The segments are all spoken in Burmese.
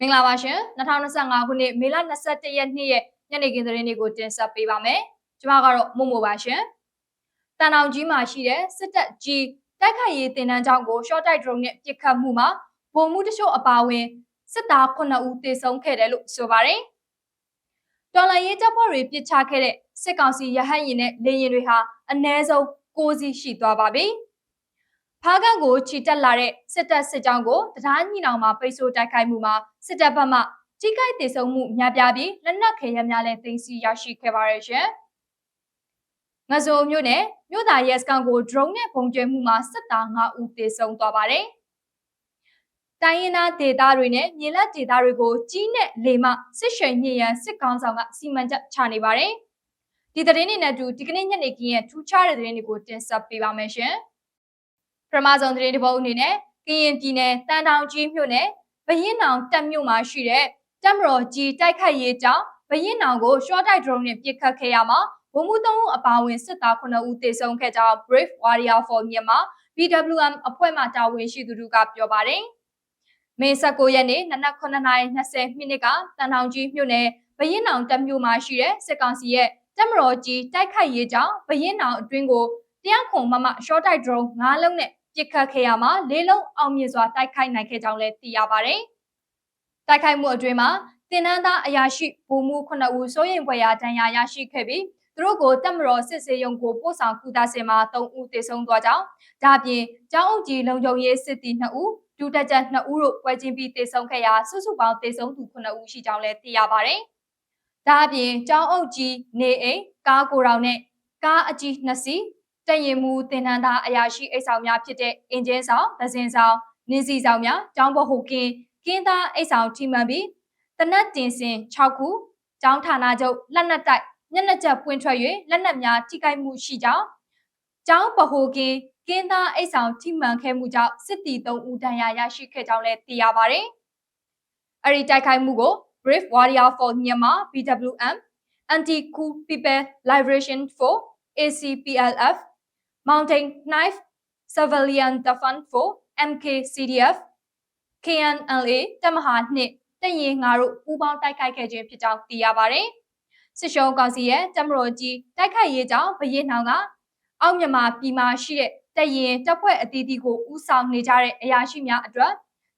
မင်္ဂလာပါရှင်2025ခုနှစ်မေလ21ရက်နေ့ရဲ့ညနေခင်းသတင်းတွေကိုတင်ဆက်ပေးပါမယ်ကျွန်မကတော့မို့မို့ပါရှင်တန်အောင်ကြီးမှာရှိတဲ့စစ်တပ်ကြီးတိုက်ခိုက်ရေးတင်နန်းကြောင်းကို short type drone နဲ့ပစ်ခတ်မှုမှာဗိုလ်မှူးတချို့အပါအဝင်စစ်သား9ဦးသေဆုံးခဲ့တယ်လို့ဆိုပါတယ်တော်လိုင်းရေးတပ်ဖွဲ့တွေပစ်ချခဲ့တဲ့စစ်ကောင်စီရဟတ်ရင်နဲ့လေရင်တွေဟာအ ਨੇ ဆုံး6စီးရှိသွားပါပြီ။ ဖားကန့်ကိုချီတက်လာတဲ့စစ်တပ်စစ်ကြောင်းကိုတရားညီနောင်မှာပိတ်ဆို့တိုက်ခိုက်မှုမှာစစ်တပ်ဘက်မှကြီးကိုက်တည်ဆုံမှုများပြားပြီးလက်နက်ခဲယမ်းများလည်းသိမ်းဆည်းရရှိခဲ့ပါရဲ့ရှင်။ငဆိုမျိုးနဲ့မြို့သားရဲစကန်ကို drone နဲ့ပုံကျဲမှုမှာစစ်သား9ဦးသေဆုံးသွားပါတယ်။တိုင်းရင်းသားဒေသတွေနဲ့မြေလက်ဒေသတွေကိုကြီးနဲ့လေမှစစ်ရွှေညရန်စစ်ကောင်းဆောင်ကစီမံချက်ချနေပါတယ်။ဒီသတင်းတွေနဲ့အတူဒီကနေ့ညနေခင်းရဲ့ထူးခြားတဲ့သတင်းတွေကိုတင်ဆက်ပေးပါမယ်ရှင်။ ပထမဆုံးသတင်းတစ်ပုဒ်အနေနဲ့ကရင်ပြည်နယ်တန်တောင်ကြီးမြို့နယ်ဘရင်နောင်တပ်မြို့မှာရှိတဲ့တပ်မတော်ကြီးတိုက်ခိုက်ရေးကြောင့်ဘရင်နောင်ကို short type drone နဲ့ပစ်ခတ်ခဲ့ရမှာဗိုလ်မှူးသုံးဦးအပါအဝင်စစ်သား9ဦးသေဆုံးခဲ့ကြောင်း Brave Warrior for Myanmar BWM အဖွဲ့မှတာဝန်ရှိသူတို့ကပြောပါတယ်။မေ19ရက်နေ့နနက်9:20မိနစ်ကတန်ထောင်ကြီးမြို့နယ်ဘရင်နောင်တပ်မြို့မှာရှိတဲ့စစ်ကောင်စီရဲ့တပ်မတော်ကြီးတိုက်ခိုက်ရေးကြောင့်ဘရင်နောင်အတွင်းကိုတရားခွန်မမ short type drone 9လုံးနဲ့ ပစ်ခတ်ခဲ့ရမှာလေးလုံးအောင်မြင်စွာတိုက်ခိုက်နိုင်ခဲ့ကြောင်းလည်းသိရပါတယ်။တိုက်ခိုက်မှုအတွင်းမှာတင်နန်းသားအရာရှိဘူမှု9ဦးစိုးရင်ပွဲရာဒဏ်ရာရရှိခဲ့ပြီးသူတို့ကိုတက်မတော်စစ်စေးရုံကိုပို့ဆောင်ကူတာစင်မှာ3ဦးသေဆုံးသွားကြောင်းဒါပြင်ကျောင်းအုပ်ကြီးလုံခြုံရေးစစ်တီ2ဦးဒုတက်ကြ2ဦးတို့ပွဲချင်းပြီးသေဆုံးခဲ့ရာစုစုပေါင်းသေဆုံးသူ9ဦးရှိကြောင်းလည်းသိရပါတယ်။ဒါအပြင်ကျောင်းအုပ်ကြီးနေအိမ်ကားကိုယ်တော်နဲ့ကားအကြီး2စီး တရင်မူတင်နန်းသားအရာရှိအိတ်ဆောင်များဖြစ်တဲ့အင်ဂျင်ဆောင်၊ဒဇင်ဆောင်၊နင်းစီဆောင်များ၊ကျောင်းပေါ်ဟိုကင်းကင်းသားအိတ်ဆောင်ထိမှန်ပြီးတနက်တင်စင်6ခုကျောင်းဌာနချုပ်လက်နက်တိုက်ညနေချက်ပွင့်ထွက်၍လက်နက်များထိခိုက်မှုရှိကြောင်းကျောင်းပဟိုကင်းကင်းသားအိတ်ဆောင်ထိမှန်ခဲ့မှုကြောင့်စစ်တီ3ဦးဒဏ်ရာရရှိခဲ့ကြောင်းလည်းသိရပါတယ်။အဲဒီတိုက်ခိုက်မှုကို Brave Warrior for Myanmar BWM Anti-Coup People Liberation for ACPLF Mountain Knife Civilian Defense for MKCDF KNLA တပ်မဟာနှစ်တရင်ငါတို့ပူးပေါင်းတိုက်ခိုက်ခဲ့ခြင်းဖြစ်ကြောင်းသိရပါတယ်။စစ်ရှုံးကောင်စီရဲ့တပ်မတော်ကြီးတိုက်ခိုက်ရေးကြောင့်ဘရင်နောင်ကအောက်မြန်မာပြည်မှာရှိတဲ့တရင်တပ်ဖွဲ့အသီးသီးကိုဥဆောင်နေကြတဲ့အရာရှိများအတွက်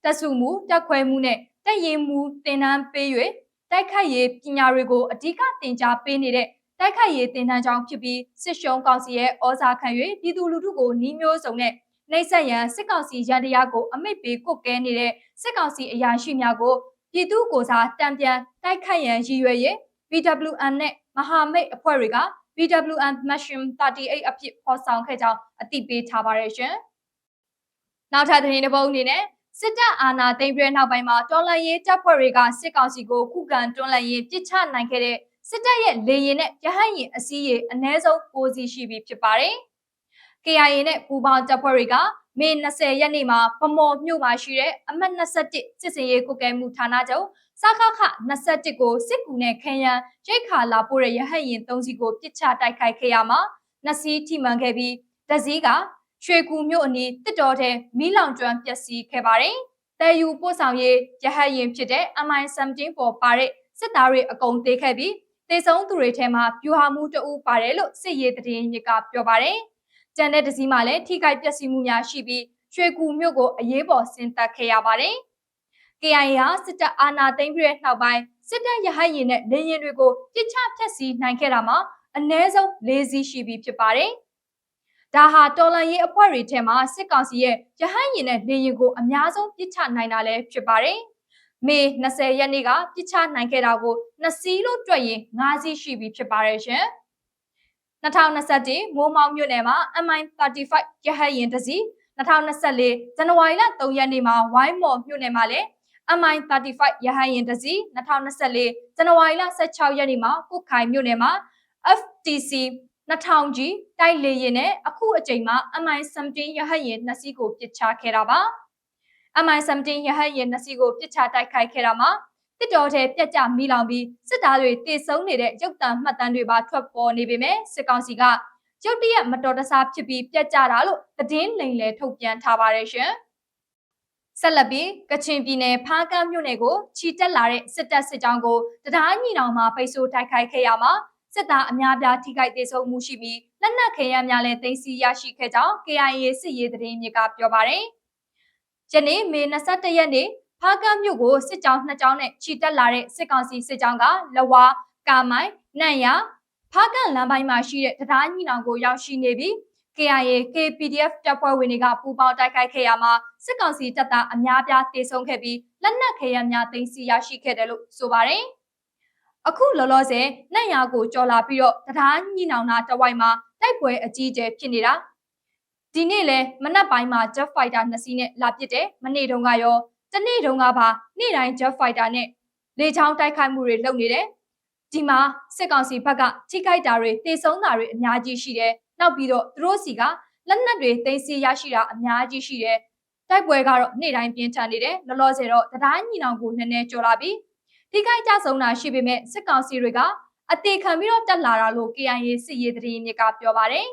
တပ်စုမှုတပ်ခွဲမှုနဲ့တရင်မှုတင်နန်းပေး၍တိုက်ခိုက်ရေးပညာတွေကိုအဓိကသင်ကြားပေးနေတဲ့ တိုက်ခိုက်ရေးတင်နန်းကြောင်းဖြစ်ပြီးစစ်ရှုံးကောင်စီရဲ့ဩဇာခံ၍ပြည်သူလူထုကိုနှီးမျိုးစုံနဲ့နှိမ့်ဆက်ရန်စစ်ကောင်စီရန်တရားကိုအမိတ်ပေးကုတ်ကဲနေတဲ့စစ်ကောင်စီအရာရှိများကိုပြည်သူကိုစားတံပြန်တိုက်ခိုက်ရန်ရည်ရွယ်၍ BWN နဲ့မဟာမိတ်အဖွဲ့တွေက BWN Mushroom 38အဖြစ်ဖော်ဆောင်ခဲ့ကြောင်းအသိပေးထားပါရရှင်။နောက်ထပ်သတင်းတစ်ပုဒ်အနေနဲ့စစ်တပ်အာဏာသိမ်းပြီးနောက်ပိုင်းမှာတော်လှန်ရေးတပ်ဖွဲ့တွေကစစ်ကောင်စီကိုခုခံတွန်းလှန်ရေးပစ်ချနိုင်ခဲ့တဲ့ စစ်တပ်ရဲ့လေရင်နဲ့ရဟတ်ရင်အစည်းရေအ ਨੇ ဆုံး6စီးရှိပြီဖြစ်ပါတယ်။ KIA နဲ့ပူးပေါင်းတပ်ဖွဲ့တွေကမေ20ရက်နေ့မှာဗမော်မြို့မှာရှိတဲ့အမှတ်21စစ်စင်ရေးကုကဲမှုဌာနချုပ်စခခ21ကိုစစ်ကူနဲ့ခရန်ရိတ်ခါလာပို့တဲ့ရဟတ်ရင်3စီးကိုပစ်ချတိုက်ခိုက်ခဲ့ရမှာနှစ်စီးထိမှန်ခဲ့ပြီးတစည်းကရွှေကူမြို့အနီးတစ်တော်ထဲမီးလောင်ကျွမ်းပျက်စီးခဲ့ပါတယ်။တဲယူပို့ဆောင်ရေးရဟတ်ရင်ဖြစ်တဲ့ MI17 ပေါ်ပါတဲ့စစ်သားတွေအကုန်သေးခဲ့ပြီး တေဆုံးသူတွေထဲမှာပြူဟာမှုတအူးပါတယ်လို့စစ်ရေးသတင်းညစ်ကပြောပါတယ်။ကြံတဲ့တစည်းမှာလည်းထိခိုက်ပျက်စီးမှုများရှိပြီးရွှေကူမြို့ကိုအရေးပေါ်ဆင်းသက်ခဲ့ရပါတယ်။ KIA ဟာစစ်တပ်အာဏာသိမ်းပြီးတဲ့နောက်ပိုင်းစစ်တပ်ရဟတ်ရင်နဲ့လေရင်တွေကိုပြစ်ချဖျက်ဆီးနိုင်ခဲ့တာမှာအ ਨੇ ဆုံး၄စီးရှိပြီဖြစ်ပါတယ်။ဒါဟာတော်လန်ရေးအဖွဲ့တွေထဲမှာစစ်ကောင်စီရဲ့ရဟတ်ရင်နဲ့လေရင်ကိုအများဆုံးပြစ်ချနိုင်တာလည်းဖြစ်ပါတယ်။ မေ20ရက်နေ့ကပြစ်ချနိုင်ခဲ့တာကို2စီးလို့တွက်ရင်5စီးရှိပြီဖြစ်ပါတယ်ရှင်။2021မိုးမောင်မြို့နယ်မှာ MI35 ရဟတ်ယာဉ်တစ်စီး2024ဇန်နဝါရီလ3ရက်နေ့မှာဝိုင်းမော်မြို့နယ်မှာလည်း MI35 ရဟတ်ယာဉ်တစ်စီး2024ဇန်နဝါရီလ16ရက်နေ့မှာကုတ်ခိုင်မြို့နယ်မှာ FTC 2000ကြီးတိုက်လေယာဉ်နဲ့အခုအကြိမ်မှာ MI17 ရဟတ်ယာဉ်နှစ်စီးကိုပစ်ချခဲ့တာပါ။ MI17 ရဟတ်ယာဉ်နှစ်စီးကိုပစ်ချတိုက်ခိုက်ခဲ့တာမှာတစ်တော်ထဲပြက်ကျမိလောင်ပြီးစစ်သားတွေတေဆုံးနေတဲ့ရုပ်တံမှတ်တမ်းတွေပါထွက်ပေါ်နေပေမဲ့စစ်ကောင်စီကရုတ်တရက်မတော်တဆဖြစ်ပြီးပြက်ကျတာလို့သတင်းလိမ်လည်ထုတ်ပြန်ထားပါတယ်ရှင်။ဆက်လက်ပြီးကချင်ပြည်နယ်ဖားကန့်မြို့နယ်ကိုချီတက်လာတဲ့စစ်တပ်စစ်ကြောင်းကိုတရားညီနောင်မှာပိတ်ဆို့တိုက်ခိုက်ခဲ့ရမှာစစ်သားအများပြားထိခိုက်ဒေဆုံးမှုရှိပြီးလက်နက်ခဲယမ်းများလည်းသိမ်းဆည်းရရှိခဲ့ကြောင်း KIA စစ်ရေးသတင်းမြစ်ကပြောပါတယ်။ ယနေ့မေ21ရက်နေ့ဖားကန့်မြို့ကိုစစ်ကြောင်းနှစ်ကြောင်းနဲ့ချီတက်လာတဲ့စစ်ကောင်စီစစ်ကြောင်းကလဝါကာမိုင်နန့်ရဖားကန့်လမ်းပိုင်းမှာရှိတဲ့တရားညီနောင်ကိုရောက်ရှိနေပြီး KIA KPDF တပ်ဖွဲ့ဝင်တွေကပူးပေါင်းတိုက်ခိုက်ခဲ့ရမှာစစ်ကောင်စီတပ်သားအများပြားတေဆုံးခဲ့ပြီးလက်နက်ခဲယမ်းများသိမ်းဆည်းရရှိခဲ့တယ်လို့ဆိုပါတယ်။အခုလောလောဆယ်နိုင်ရကိုကြော်လာပြီးတော့တရားညီနောင်နာတဝိုက်မှာတိုက်ပွဲအကြီးအကျယ်ဖြစ်နေတာ ဒီနေ့လဲမနက်ပိုင်းမှာ Jet Fighter 2စီးနဲ့လာပစ်တယ်မနေ့တုန်းကရောတနေ့တုန်းကပါနေ့တိုင်း Jet Fighter နဲ့လေချောင်းတိုက်ခိုက်မှုတွေလုပ်နေတယ်ဒီမှာစစ်ကောင်စီဘက်ကထိခိုက်တာတွေတေဆုံးတာတွေအများကြီးရှိတယ်နောက်ပြီးတော့သူတို့စီကလက်နက်တွေသိမ်းဆည်းရရှိတာအများကြီးရှိတယ်တိုက်ပွဲကတော့နေ့တိုင်းပြင်းထန်နေတယ်လောလောဆယ်တော့တရားညီနောင်ကိုနည်းနည်းကြော်လာပြီးထိခိုက်ကြဆုံးတာရှိပေမဲ့စစ်ကောင်စီတွေကအသေးခံပြီးတော့တက်လာတာလို့ KIA စစ်ရေးသတင်းမြစ်ကပြောပါတယ်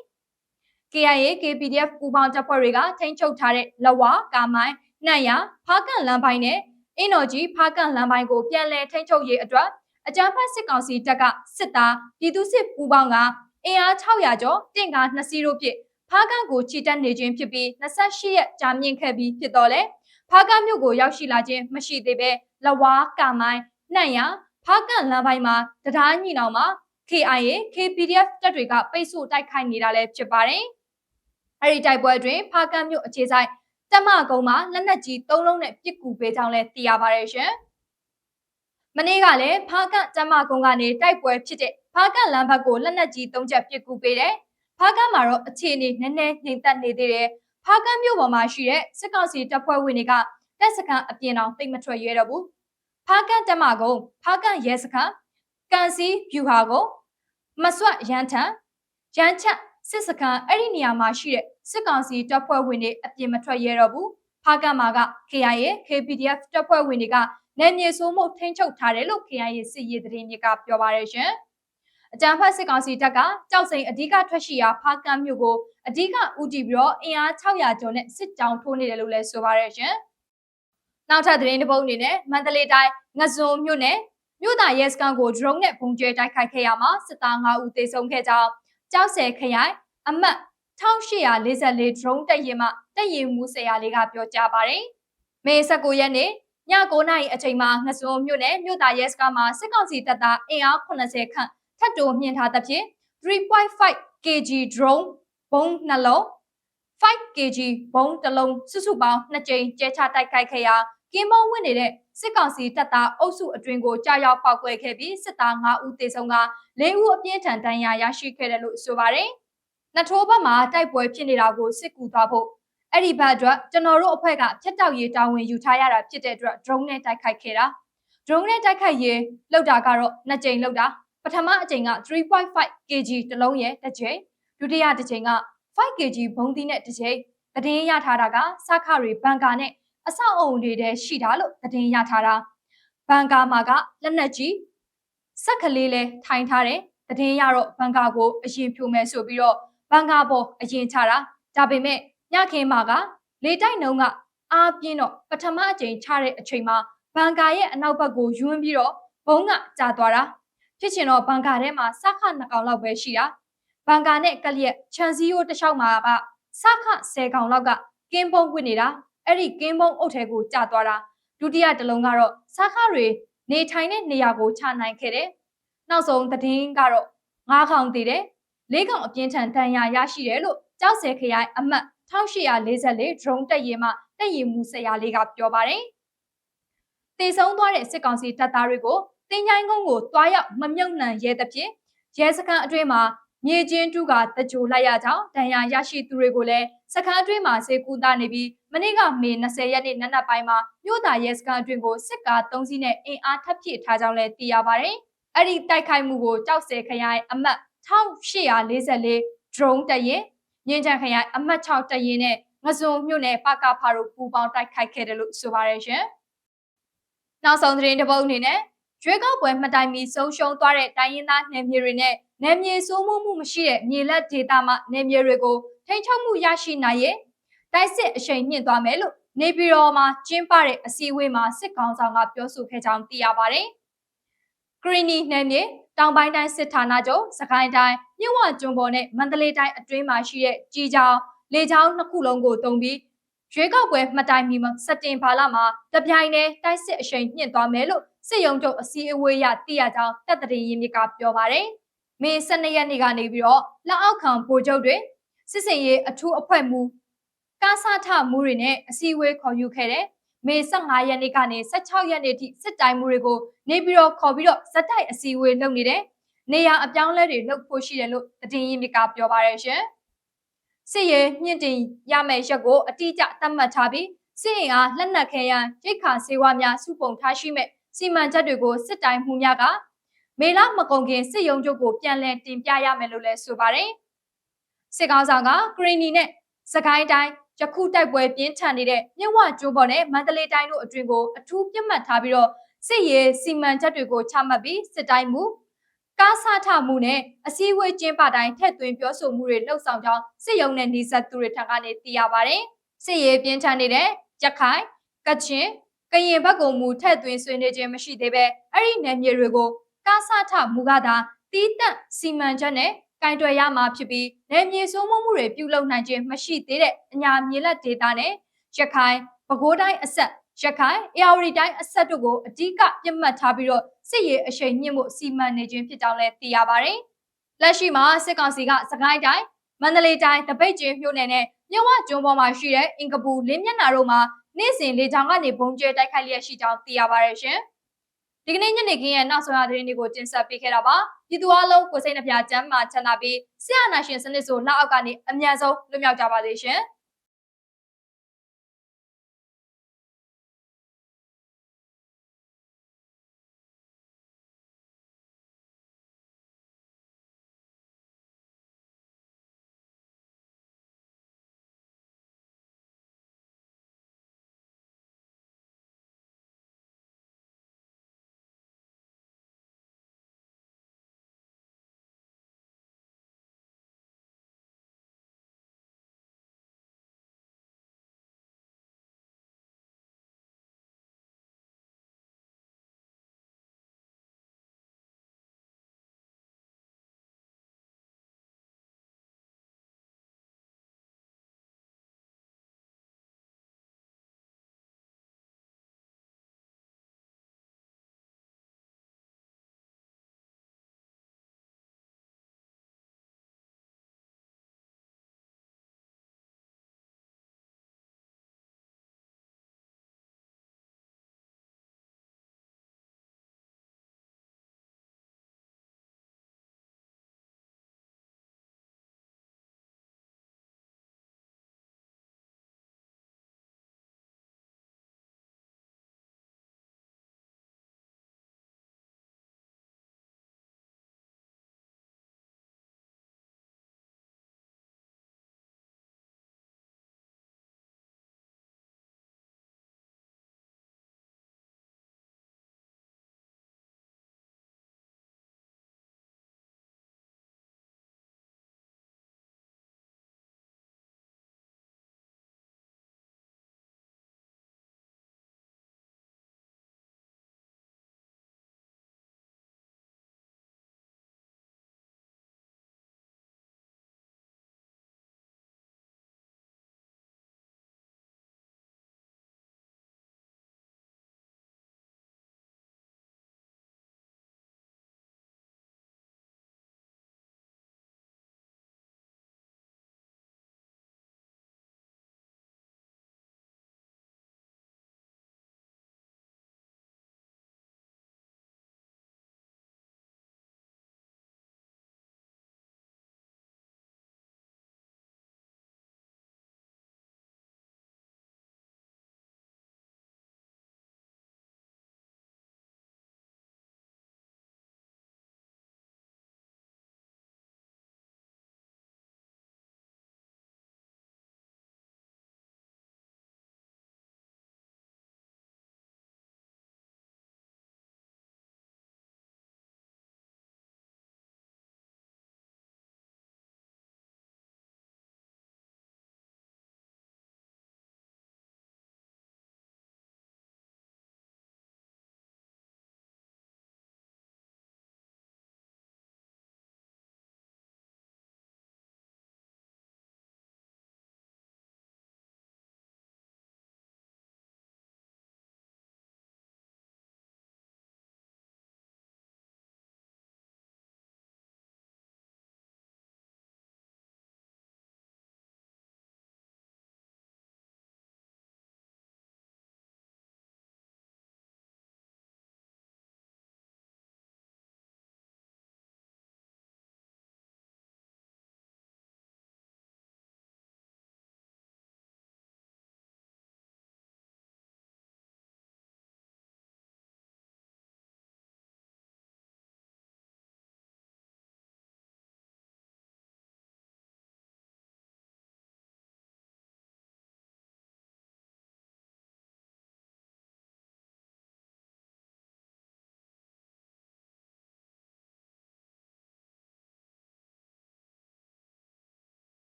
KIA KPDF ပူးပေါင်းတပ်ဖွဲ့တွေကထိန်းချုပ်ထားတဲ့လဝါကာမိုင်းနှံ့ရဖားကန်လမ်းပိုင်းနဲ့အင်တော်ကြီးဖားကန်လမ်းပိုင်းကိုပြန်လည်ထိန်းချုပ်ရေးအတွက်အကြမ်းဖက်စစ်ကောင်စီတပ်ကစစ်သားပြည်သူစစ်ပူးပေါင်းကအင်အား600ကျော်တင့်ကား2စီးတို့ဖြင့်ဖားကန်ကိုချီတက်နေခြင်းဖြစ်ပြီး28ရက်ကြာမြင့်ခဲ့ပြီးဖြစ်တော့လေဖားကန်မြို့ကိုရောက်ရှိလာခြင်းမရှိသေးပဲလဝါကာမိုင်းနှံ့ရဖားကန်လမ်းပိုင်းမှာတရားညီနောင်မှာ KIA KPDF တပ်တွေကပိတ်ဆို့တိုက်ခိုက်နေတာလည်းဖြစ်ပါတယ်။ အဲဒီတိုက်ပွဲတွင်ဖားကန့်မြို့အခြေဆိုင်တက်မကုန်းမှာလက်နက်ကြီး၃လုံးနဲ့ပစ်ကူပေးကြောင်းလည်းသိရပါတယ်ရှင်။မနေ့ကလည်းဖားကန့်တက်မကုန်းကနေတိုက်ပွဲဖြစ်တဲ့ဖားကန့်လမ်းဘက်ကိုလက်နက်ကြီး၃ချက်ပစ်ကူပေးတယ်။ဖားကန့်မှာတော့အခြေအနေနည်းနည်းငြိမ်သက်နေသေးတယ်။ဖားကန့်မြို့ပေါ်မှာရှိတဲ့စစ်ကောင်စီတပ်ဖွဲ့ဝင်တွေကတပ်စခန်းအပြင်အောင်တိတ်မထွက်ရဲတော့ဘူး။ဖားကန့်တက်မကုန်းဖားကန့်ရဲစခန်းကန်စီဗျူဟာကုန်းမဆွတ်ရန်ထံရန်ချက် စစ်စခန်းအဲ့ဒီနေရာမှာရှိတဲ့စစ်ကောင်စီတပ်ဖွဲ့ဝင်တွေအပြင်မထွက်ရတော့ဘူးဖားကမာက KIA KPDF တပ်ဖွဲ့ဝင်တွေကနယ်မြေဆိုးမှုထိန်းချုပ်ထားတယ်လို့ KIA စစ်ရေးသတင်းမြစ်ကပြောပါရရှင်အကြံဖတ်စစ်ကောင်စီတပ်ကကြောက်စိန်အဓိကထွက်ရှိရာဖားကမ်းမြို့ကိုအဓိကဦးတည်ပြီးတော့အင်အား600ကျော်နဲ့စစ်ကြောင်းထိုးနေတယ်လို့လည်းဆိုပါရရှင်နောက်ထပ်သတင်းတစ်ပုဒ်အနေနဲ့မန္တလေးတိုင်းငဇွန်မြို့နယ်မြို့သားရဲစခန်းကို drone နဲ့ပုံကျဲတိုက်ခိုက်ခဲ့ရမှာစစ်သား9ဦးသေဆုံးခဲ့ကြောင်း ကြောက်ဆယ်ခရိုင်အမှတ်1844 drone တက်ရင်မှတက်ရင်မှုဆရာလေးကပြောကြားပါတယ်။မေ19ရက်နေ့ည9နာရီအချိန်မှာငစွန်မြို့နယ်မြို့သားရဲစခန်းမှာစစ်ကောင်စီတပ်သားအင်အား80ခန့်ထပ်တိုးမြင့်ထားသဖြင့်3.5 kg drone ဘုံနှလုံး 5 kg ဘုံတစ်လုံးစုစုပေါင်း2ကြိမ်ကျဲချတိုက်ခိုက်ခဲ့ရာ ကင်းမုံဝင်နေတဲ့စစ်ကောင်စီတပ်သားအုပ်စုအတွင်ကိုကြာရောက်ပောက်ကွဲခဲ့ပြီးစစ်သား9ဦးသေဆုံးက4ဦးအပြင်းထန်ဒဏ်ရာရရှိခဲ့တယ်လို့ဆိုပါတယ်။နထိုးဘက်မှာတိုက်ပွဲဖြစ်နေတာကိုစစ်ကူသွားဖို့အဲ့ဒီဘက်အတွက်ကျွန်တော်တို့အဖွဲ့ကဖျက်တောက်ရေးတာဝန်ယူထားရတာဖြစ်တဲ့အတွက် drone နဲ့တိုက်ခိုက်ခဲ့တာ။ drone နဲ့တိုက်ခိုက်ရေးလောက်တာကတော့နှစ်ကြိမ်လောက်တာပထမအကြိမ်က3.5 kg တစ်လုံးရဲ့တစ်ကြိမ်ဒုတိယတစ်ကြိမ်က 5 kg ဘုံသီးနဲ့တစ်ကြိမ်တည်င်းရထားတာကစခရီဘန်ကာနဲ့ အဆောက်အုံတွေထဲရှိတာလို့သတင်းရထားတာဘန်ကာမှာကလက်နက်ကြီးစက်ကလေးလဲထိုင်ထားတယ်သတင်းရတော့ဘန်ကာကိုအရင်ဖြိုမယ်ဆိုပြီးတော့ဘန်ကာပေါ်အရင်ချတာဒါပေမဲ့ညခင်မှာကလေတိုက်နှုံးကအားပြင်းတော့ပထမအကြိမ်ချတဲ့အချိန်မှာဘန်ကာရဲ့အနောက်ဘက်ကိုယွန်းပြီးတော့ဘုံကကြာသွားတာဖြစ်ချင်တော့ဘန်ကာထဲမှာစခနှစ်ကောင်လောက်ပဲရှိတာဘန်ကာနဲ့ကလျက်ခြံစည်းရိုးတစ်လျှောက်မှာကစခ10ကောင်လောက်ကကင်းပုံးဝင်နေတာ အဲ့ဒီကင်းဘုံအုပ်ထဲကိုကျသွားတာဒုတိယတလုံးကတော့စားခါတွေနေထိုင်တဲ့နေရာကိုချနိုင်ခဲ့တယ်နောက်ဆုံးသတင်းကတော့ငါးခေါင်တည်တယ်လေးကောင်အပြင်းထန်ဒဏ်ရာရရှိတယ်လို့ကြောက်စဲခရိုင်အမှတ်1844 drone တက်ရင်မှတက်ရင်မှုဆရာလေးကပြောပါတယ်တည်ဆုံးသွားတဲ့စစ်ကောင်စီတပ်သားတွေကိုတင်ញိုင်းကုန်းကိုတွားရောက်မမြုပ်နှံရဲသဖြင့်ရဲစခန်းအတွင်းမှာမြေချင်းတူးကတကြိုလိုက်ရကြောင်းဒဏ်ရာရရှိသူတွေကိုလည်း စခန်းအတွင်းမှာစေကူတာနေပြီးမနေ့ကမေ20ရက်နေ့နနက်ပိုင်းမှာမြို့သားရဲစခန်းအတွင်းကိုစစ်ကား3စီးနဲ့အင်အားထပ်ဖြည့်ထားကြောင်းလည်းသိရပါတယ်။အဲ့ဒီတိုက်ခိုက်မှုကိုကြောက်စဲခရိုင်အမှတ်1844 drone တရင်ညင်ချန်ခရိုင်အမှတ်6တရင်နဲ့ငဇုံမြို့နယ်ပကဖာတို့ပူပေါင်းတိုက်ခိုက်ခဲ့တယ်လို့ဆိုပါတယ်ရှင်။နောက်ဆုံးသတင်းတစ်ပုဒ်အနေနဲ့ရွေးကောက်ပွဲမှတ်တိုင်ပြီးဆုံးရှုံးသွားတဲ့တိုင်းရင်းသားနယ်မြေတွေနဲ့နယ်မြေစိုးမိုးမှုမရှိတဲ့မြေလက်ဒေသမှနယ်မြေတွေကို ထိန်းချုပ်မှုရရှိနိုင်ရဲ့တိုက်စစ်အရှိန်မြင့်သွားမယ်လို့နေပြည်တော်မှာကျင်းပတဲ့အစည်းအဝေးမှာစစ်ကောင်ဆောင်ကပြောဆိုခဲ့ကြောင်းသိရပါတယ်။ဂရီနီနယ်မြေတောင်ပိုင်းတိုင်းစစ်ဌာနချုပ်စကိုင်းတိုင်းမြဝကျွန်းပေါ်နဲ့မန္တလေးတိုင်းအတွင်းမှာရှိတဲ့ကြီးချောင်းလေချောင်းနှစ်ခုလုံးကိုတုံပြီးရွေးကောက်ပွဲမှတ်တိုင်မီမှာစက်တင်ဘာလမှာတပြိုင်တည်းတိုက်စစ်အရှိန်ညှင့်သွားမယ်လို့စစ်ရုံးချုပ်အစည်းအဝေးရသိရကြောင်းတပ်တရေရင်းမြစ်ကပြောပါတယ်။မေ12ရက်နေ့ကနေပြီးတော့လက်အောက်ခံဗိုလ်ချုပ်တွေ စစ်စင်ရေးအထူးအဖွဲ့မူကားစားထမှုတွေနဲ့အစည်းအဝေးခေါ်ယူခဲ့တဲ့မေ15ရက်နေ့ကနေ16ရက်နေ့ထိစစ်တိုင်မှုတွေကိုနေပြီးတော့ခေါ်ပြီးတော့ဇက်တိုက်အစည်းအဝေးလုပ်နေတဲ့နေရအပြောင်းလဲတွေလုပ်ဖို့ရှိတယ်လို့တည်င်းရင်းမြစ်ကပြောပါရရှင်။စစ်ရေးမြင့်တင်ရမယ့်ရက်ကိုအတိအကျသတ်မှတ်ထားပြီးစစ်ရင်အားလက်နက်ခဲယမ်းရိတ်ခါစေဝါများစုပုံထားရှိမဲ့စီမံချက်တွေကိုစစ်တိုင်မှုများကမေလမကုန်ခင်စစ်ရုံးချုပ်ကိုပြန်လည်တင်ပြရမယ်လို့လည်းဆိုပါတယ်။ စစ်ကောင်ဆောင်ကဂရီနီနဲ့စကိုင်းတိုင်းယခုတိုက်ပွဲပြင်းထန်နေတဲ့မြဝကျိုးပေါ်နဲ့မန္တလေးတိုင်းတို့အတွင်ကိုအထူးပြတ်မှတ်ထားပြီးတော့စစ်ရေးစီမံချက်တွေကိုချမှတ်ပြီးစစ်တိုင်းမှုကားစားထမှုနဲ့အစည်းအဝေးကျင်းပတိုင်းထက်သွင်းပြောဆိုမှုတွေလှုပ်ဆောင်ကြောင်းစစ်ရုံးနဲ့နှိစက်သူတွေထံကနေသိရပါတယ်။စစ်ရေးပြင်းထန်နေတဲ့ကြက်ခိုင်ကချင်ကရင်ဘက်ကုံမူထက်သွင်းဆွေးနွေးခြင်းမရှိသေးပဲအဲ့ဒီနယ်မြေတွေကိုကားစားထမှုကသာတီးတက်စီမံချက်နဲ့က င်တွယ်ရမှာဖြစ်ပြီးနယ်မြေစိုးမိုးမှုတွေပြုလုပ်နိုင်ခြင်းမရှိသေးတဲ့အညာမြေလက်ဒေတာနဲ့ရခိုင်ပဲခူးတိုင်းအဆက်ရခိုင်အေရဝတီတိုင်းအဆက်တို့ကိုအဓိကပြတ်မှတ်ထားပြီးတော့စစ်ရေးအရှိန်မြင့်မှုစီမံနေခြင်းဖြစ်ကြောင်းလည်းသိရပါတယ်။လက်ရှိမှာစစ်ကောင်စီကစကိုင်းတိုင်းမန္တလေးတိုင်းတပိတ်ကျင်းမြို့နယ်နဲ့မြဝကျွန်းပေါ်မှာရှိတဲ့အင်ကပူလင်းမျက်နှာတို့မှာနေ့စဉ်လေကြောင်းကနေဘုံကျဲတိုက်ခိုက်လျက်ရှိကြောင်းသိရပါတယ်ရှင်။ ဒီကနေ့ညနေခင်းရဲ့နောက်ဆုံးရသတင်းတွေကိုတင်ဆက်ပေးခဲ့တာပါ။ပြည်သူအလုံးကိုစိတ်နှပြချမ်းမာချမ်းသာပြီးဆရာနာရှင်စနစ်ဆိုလက်အောက်ကနေအမြန်ဆုံးလွတ်မြောက်ကြပါစေရှင်။